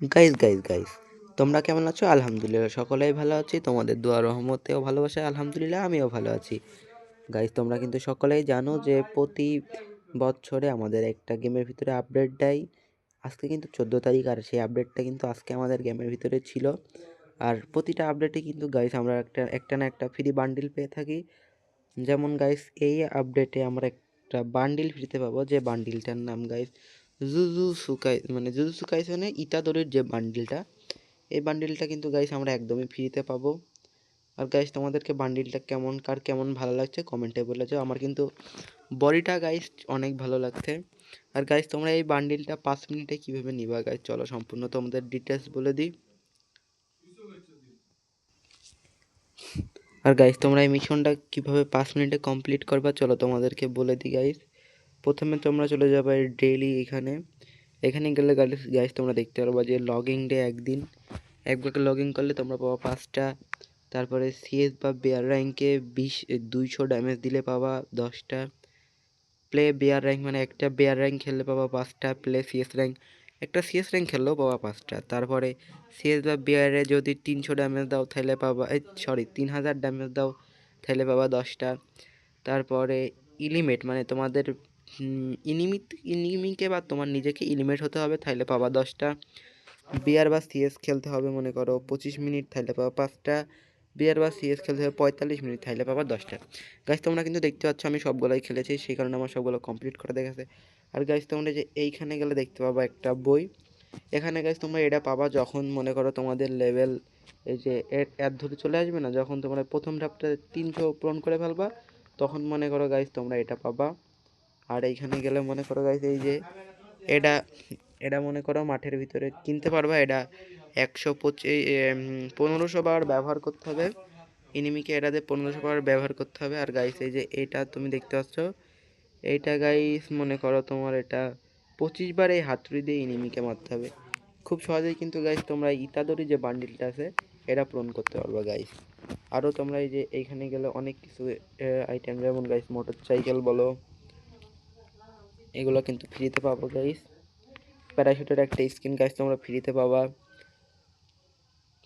Guys guys guys তোমরা কেমন আছো? আলহামদুলিল্লাহ, সকলেই ভালো আছি। তোমাদের দোয়া রহমতে ও ভালোবাসায়। আলহামদুলিল্লাহ, আমিও ভালো আছি। গাইস তোমরা কিন্তু সকলেই জানো যে প্রতি বছরে আমাদের একটা গেমের ভিতরে আপডেট দেয়। আজকে কিন্তু চোদ্দ তারিখ, আর সেই আপডেটটা কিন্তু আজকে আমাদের গেমের ভিতরে ছিল। আর প্রতিটা আপডেটে কিন্তু গাইস আমরা একটা একটা না একটা ফ্রি বান্ডিল পেয়ে থাকি। যেমন গাইস এই আপডেটে আমরা একটা বান্ডিল ফ্রিতে পাবো, যে বান্ডিলটার নাম গাইস জুজু সুকাই মানে জুজু সুকাইসনে ইতাদোরের যে বান্ডিলটা এই বান্ডিলটা কিন্তু গাইস আমরা একদমই ফ্রিতে পাবো। আর গাইস তোমাদেরকে বান্ডিলটা কেমন, কার কেমন ভালো লাগছে কমেন্টে বলে যাও। আমার কিন্তু বডিটা গাইস অনেক ভালো লাগছে। আর গাইস তোমরা এই বান্ডিলটা পাঁচ মিনিটে কীভাবে নিবা গাইস চলো সম্পূর্ণ তোমাদের ডিটেলস বলে দিই। আর গাইস তোমরা এই মিশনটা কীভাবে পাঁচ মিনিটে কমপ্লিট করবা, চলো তোমাদেরকে বলে দিই গাইস প্রথমে তোমরা চলে যাবে ডেইলি এখানে। এখানে গেলে গাইস তোমরা দেখতে পারবা যে লগিং ডে একদিন। একবার লগ করলে তোমরা পাবা পাঁচটা। তারপরে সিএস বা বেয়ার র্যাঙ্কে বিশ, দুইশো ড্যামেজ দিলে পাবা দশটা। প্লে বেয়ার র্যাঙ্ক মানে একটা বেয়ার র্যাঙ্ক খেললে পাবা পাঁচটা। প্লে সিএস র্যাঙ্ক একটা সিএস র্যাঙ্ক খেললেও পাবা পাঁচটা। তারপরে সিএস বা বিয়ারে যদি তিনশো ড্যামেজ দাও তাহলে পাবা, এই সরি তিন হাজার ড্যামেজ দাও তাহলে পাবা দশটা। তারপরে ইলিমেট মানে তোমাদের ইনিমিট ইনিমিকে বা তোমার নিজেকে ইলিমেট হতে হবে তাহলে পাবা দশটা। বিয়ার বা সিএস খেলতে হবে, মনে করো, পঁচিশ মিনিট তাহলে পাবা পাঁচটা। বিয়ার বা সিএস খেলতে হবে, পঁয়তাল্লিশ মিনিট তাহলে পাবা দশটা। গাছ তোমরা কিন্তু দেখতে পাচ্ছ, আমি সবগুলোই খেলেছি, সেই কারণে আমার সবগুলো কমপ্লিট করে দেখেছে। আর গাছ তোমরা যে এইখানে গেলে দেখতে পাবা একটা বই। এখানে গাছ তোমরা এটা পাবা যখন, মনে করো, তোমাদের লেভেল এই যে এর ধরে চলে আসবে না, যখন তোমরা প্রথম ধাপটা তিনশো পূরণ করে ফেলবা, তখন মনে করো গাইজ তোমরা এটা পাবা। আর এইখানে গেলে মনে করো গাইজ এই যে এটা এটা মনে করো মাঠের ভিতরে কিনতে পারবা, এটা একশো পঁচিশ পনেরোশো বার ব্যবহার করতে হবে। এনিমিকে এটাতে পনেরোশো বার ব্যবহার করতে হবে। আর গাইস এই যে এটা তুমি দেখতে পাচ্ছ এইটা গাইস মনে করো তোমার এটা পঁচিশ বার এই হাতুড়ি দিয়ে এনিমিকে মারতে হবে। খুব সহজেই কিন্তু গাইস তোমরা ইতাদরি যে বান্ডিলটা আছে, এটা পূরণ করতে পারবা গাইস আরও তোমরা এই যে এইখানে গেলে অনেক কিছু আইটেম যেমন গাইস মোটর সাইকেল বলো এগুলো কিন্তু ফ্রিতে পাবো গাইস প্যারাশুটের একটা স্কিন গাইস তোমরা ফ্রিতে পাবা।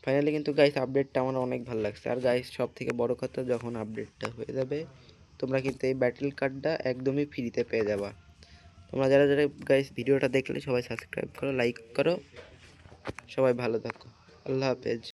ফাইনালি কিন্তু গাইস আপডেটটা আমার অনেক ভালো লাগছে। আর গাইস সব থেকে বড় কথা, যখন আপডেটটা হয়ে যাবে, তোমরা কিন্তু এই ব্যাটেল কার্ডটা একদমই ফ্রিতে পেয়ে যাবা। তোমরা যারা যারা গাইস ভিডিওটা দেখলে, সবাই সাবস্ক্রাইব করো লাইক করো। সবাই ভালো থাকো। আল্লাহ হাফেজ।